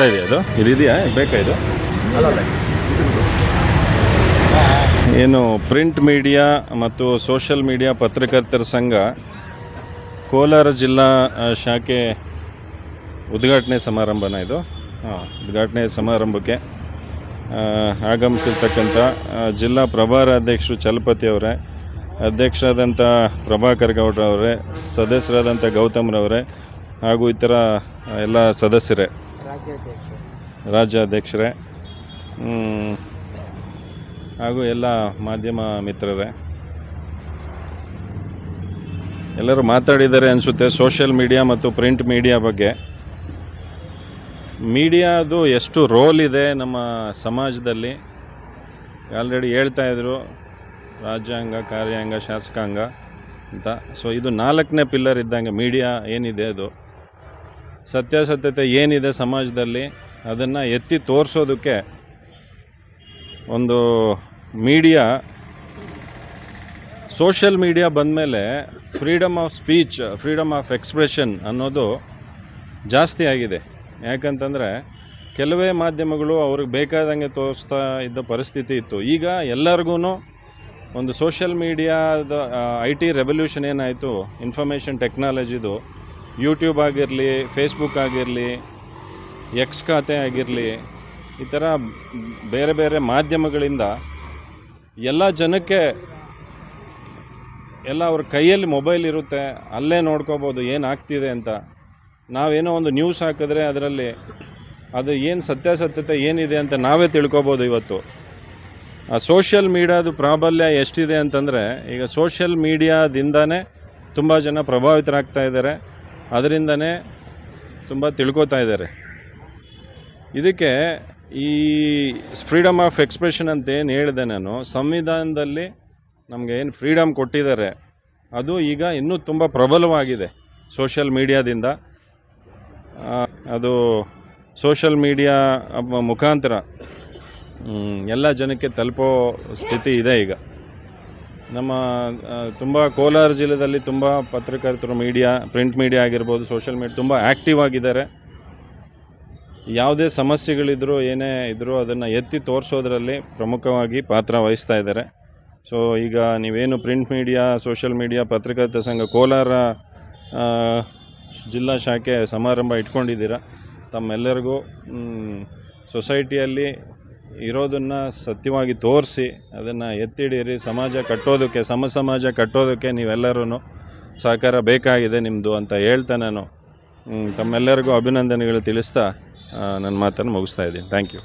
ಬರ್ತಾ ಇದೆಯಾ ಅದು? ಇದಿದೆಯಾ ಬೇಕಾ ಇದು? ಏನು ಪ್ರಿಂಟ್ ಮೀಡಿಯಾ ಮತ್ತು ಸೋಷಿಯಲ್ ಮೀಡಿಯಾ ಪತ್ರಕರ್ತರ ಸಂಘ ಕೋಲಾರ ಜಿಲ್ಲಾ ಶಾಖೆ ಉದ್ಘಾಟನೆ ಸಮಾರಂಭನ ಇದು? ಹಾಂ, ಉದ್ಘಾಟನೆ ಸಮಾರಂಭಕ್ಕೆ ಆಗಮಿಸಿರ್ತಕ್ಕಂಥ ಜಿಲ್ಲಾ ಪ್ರಭಾರ ಅಧ್ಯಕ್ಷರು ಚಲಪತಿ ಅವರೇ, ಅಧ್ಯಕ್ಷರಾದಂಥ ಪ್ರಭಾಕರ್ ಗೌಡ್ರವರೇ ಸದಸ್ಯರಾದಂಥ ಗೌತಮ್ರವರೇ ಹಾಗೂ ಇತರ ಎಲ್ಲ ಸದಸ್ಯರೇ. ರಾಜ್ಯಾಧ್ಯಕ್ಷರೇ. ಹಾಗೂ ಎಲ್ಲ ಮಾಧ್ಯಮ ಮಿತ್ರರೇ. ಎಲ್ಲರೂ ಮಾತಾಡಿದ್ದಾರೆ ಅನಿಸುತ್ತೆ, ಸೋಷಿಯಲ್ ಮೀಡಿಯಾ ಮತ್ತು ಪ್ರಿಂಟ್ ಮೀಡಿಯಾ ಬಗ್ಗೆ. ಮೀಡಿಯಾದು ಎಷ್ಟು ರೋಲ್ ಇದೆ ನಮ್ಮ ಸಮಾಜದಲ್ಲಿ. ಆಲ್ರೆಡಿ ಹೇಳ್ತಾ ಇದ್ರು, ರಾಜ್ಯಾಂಗ, ಕಾರ್ಯಾಂಗ, ಶಾಸಕಾಂಗ ಅಂತ. ಸೊ ಇದು ನಾಲ್ಕನೇ ಪಿಲ್ಲರ್ ಇದ್ದಂಗೆ ಮೀಡಿಯಾ ಏನಿದೆ ಅದು. ಸತ್ಯಾಸತ್ಯತೆ ಏನಿದೆ ಸಮಾಜದಲ್ಲಿ ಅದನ್ನು ಎತ್ತಿ ತೋರಿಸೋದಕ್ಕೆ ಒಂದು ಮೀಡಿಯಾ, ಸೋಷಿಯಲ್ ಮೀಡಿಯಾ ಬಂದಮೇಲೆ freedom of speech, freedom of expression ಅನ್ನೋದು ಜಾಸ್ತಿ ಆಗಿದೆ. ಯಾಕಂತಂದರೆ ಕೆಲವೇ ಮಾಧ್ಯಮಗಳು ಅವ್ರಿಗೆ ಬೇಕಾದಂಗೆ ತೋರಿಸ್ತಾ ಇದ್ದ ಪರಿಸ್ಥಿತಿ ಇತ್ತು. ಈಗ ಎಲ್ಲರಿಗೂ ಒಂದು ಸೋಷಿಯಲ್ ಮೀಡಿಯಾದ ಐ ಟಿ ರೆವಲ್ಯೂಷನ್ ಏನಾಯಿತು, ಇನ್ಫಾರ್ಮೇಷನ್ ಟೆಕ್ನಾಲಜಿದು ಯೂಟ್ಯೂಬ್ ಆಗಿರಲಿ ಫೇಸ್ಬುಕ್ ಆಗಿರಲಿ ಎಕ್ಸ್ ಖಾತೆ ಆಗಿರಲಿ, ಈ ಥರ ಬೇರೆ ಬೇರೆ ಮಾಧ್ಯಮಗಳಿಂದ ಎಲ್ಲ ಜನಕ್ಕೆ ಎಲ್ಲ ಅವ್ರ ಕೈಯಲ್ಲಿ ಮೊಬೈಲ್ ಇರುತ್ತೆ, ಅಲ್ಲೇ ನೋಡ್ಕೋಬೋದು, ಏನು ಆಗ್ತಿದೆ ಅಂತ. ನಾವೇನೋ ಒಂದು ನ್ಯೂಸ್ ಹಾಕಿದ್ರೆ ಅದರಲ್ಲಿ ಅದು ಏನು ಸತ್ಯಾಸತ್ಯತೆ ಏನಿದೆ ಅಂತ ನಾವೇ ತಿಳ್ಕೊಬೋದು ಇವತ್ತು. ಆ ಸೋಷಿಯಲ್ ಮೀಡ್ಯಾದು ಪ್ರಾಬಲ್ಯ ಎಷ್ಟಿದೆ ಅಂತಂದರೆ, ಈಗ ಸೋಷಿಯಲ್ ಮೀಡಿಯಾದಿಂದನೇ ತುಂಬ ಜನ ಪ್ರಭಾವಿತರಾಗ್ತಾ ಇದ್ದಾರೆ. ಅದರಿಂದನೇ ತುಂಬ ತಿಳ್ಕೊತಾ ಇದ್ದಾರೆ. ಇದಕ್ಕೆ ಈ ಫ್ರೀಡಮ್ ಆಫ್ ಎಕ್ಸ್ಪ್ರೆಷನ್ ಅಂತ ಏನು ಹೇಳಿದೆ ನಾನು, ಸಂವಿಧಾನದಲ್ಲಿ ನಮಗೆ ಏನು ಫ್ರೀಡಮ್ ಕೊಟ್ಟಿದ್ದಾರೆ, ಅದು ಈಗ ಇನ್ನೂ ತುಂಬ ಪ್ರಬಲವಾಗಿದೆ ಸೋಷಿಯಲ್ ಮೀಡಿಯಾದಿಂದ ಅದು ಸೋಷಲ್ ಮೀಡಿಯಾ ಮುಖಾಂತರ ಎಲ್ಲ ಜನಕ್ಕೆ ತಲುಪೋ ಸ್ಥಿತಿ ಇದೆ ಈಗ. ನಮ್ಮ ತುಂಬ ಕೋಲಾರ ಜಿಲ್ಲೆಯಲ್ಲಿ ತುಂಬ ಪತ್ರಕರ್ತರು ಮೀಡಿಯಾ ಪ್ರಿಂಟ್ ಮೀಡಿಯಾ ಆಗಿರ್ಬೋದು ಸೋಷಿಯಲ್ ಮೀಡಿಯಾ ತುಂಬ ಆ್ಯಕ್ಟಿವ್ ಆಗಿದ್ದಾರೆ. ಯಾವುದೇ ಸಮಸ್ಯೆಗಳಿದ್ದರೂ ಏನೇ ಇದ್ದರೂ ಅದನ್ನು ಎತ್ತಿ ತೋರಿಸೋದ್ರಲ್ಲಿ ಪ್ರಮುಖವಾಗಿ ಪಾತ್ರ ವಹಿಸ್ತಾ ಇದ್ದಾರೆ. ಸೊ ಈಗ ನೀವೇನು ಪ್ರಿಂಟ್ ಮೀಡಿಯಾ ಸೋಷಿಯಲ್ ಮೀಡಿಯಾ ಪತ್ರಕರ್ತ ಸಂಘ ಕೋಲಾರ ಜಿಲ್ಲಾ ಶಾಖೆ ಸಮಾರಂಭ ಇಟ್ಕೊಂಡಿದ್ದೀರ, ತಮ್ಮೆಲ್ಲರಿಗೂ ಸೊಸೈಟಿಯಲ್ಲಿ ಇರೋದನ್ನು ಸತ್ಯವಾಗಿ ತೋರಿಸಿ, ಅದನ್ನು ಎತ್ತಿಡೀರಿ, ಸಮಾಜ ಕಟ್ಟೋದಕ್ಕೆ ಸಮ ಸಮಾಜ ಕಟ್ಟೋದಕ್ಕೆ ನೀವೆಲ್ಲರೂ ಸಹಕಾರ ಬೇಕಾಗಿದೆ ನಿಮ್ಮದು ಅಂತ ಹೇಳ್ತಾ ನಾನು. ತಮ್ಮೆಲ್ಲರಿಗೂ ಅಭಿನಂದನೆಗಳು ತಿಳಿಸ್ತಾ ನನ್ನ ಮಾತನ್ನು ಮುಗಿಸ್ತಾ ಇದ್ದೀನಿ. Thank you